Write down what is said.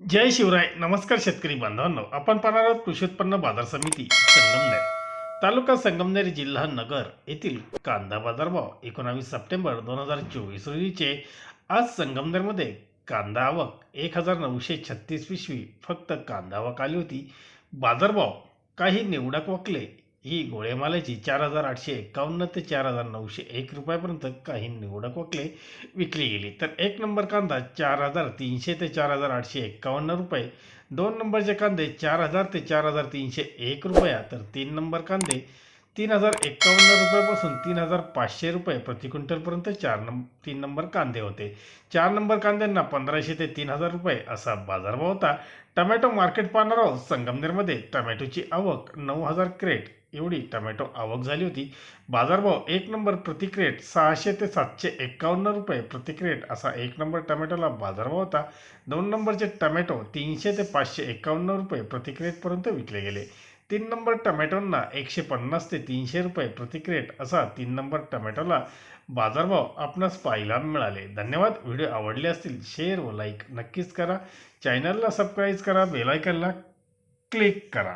जय शिवराय नमस्कार शेतकरी बांधवांनो. आपण पाहणार आहोत कृषी उत्पन्न बाजार समिती संगमनेर. तालुका संगमनेर जिल्हा नगर येथील कांदा बाजारभाव एकोणावीस सप्टेंबर दोन हजार चोवीस रोजीचे. आज संगमनेरमध्ये कांदा आवक एक हजार नऊशे छत्तीस पिशवी फक्त कांदा आवक आली होती. बाजारभाव काही निवडक वकले ही गोळेमालाची चार हजार आठशे एकावन्न ते चार हजार नऊशे एक रुपयापर्यंत काही निवडक वकले विकली गेली. तर एक नंबर कांदा चार हजार तीनशे ते चार हजार आठशे एक्कावन्न रुपये दोन नंबरचे कांदे चार हजार ते चार हजार तीनशे एक रुपया तर तीन नंबर कांदे तीन हजार एक्कावन्न रुपयापासून तीन हजार पाचशे रुपये प्रति क्विंटलपर्यंत चार नं तीन नंबर कांदे होते. चार नंबर कांद्यांना पंधराशे ते तीन हजार रुपये असा बाजारभाव होता. टमॅटो मार्केट पाहणार आहोत संगमनेरमध्ये टमॅटोची आवक नऊ हजार क्रेट एवढी टमॅटो आवक झाली होती. बाजारभाव एक नंबर प्रतिक्रेट सहाशे ते सातशे एक्कावन्न रुपये प्रतिक्रेट असा एक नंबर टमॅटोला बाजारभाव होता. दोन नंबरचे टमॅटो तीनशे ते पाचशे एक्कावन्न रुपये प्रतिक्रेटपर्यंत विकले गेले. तीन नंबर टमॅटोंना एकशे पन्नास ते तीनशे रुपये प्रतिक्रेट असा तीन नंबर टमॅटोला बाजारभाव आपणास पाहायला मिळाले. धन्यवाद. व्हिडिओ आवडले असतील शेअर व लाईक नक्कीच करा. चॅनलला सबस्क्राईब करा बेलायकनला क्लिक करा.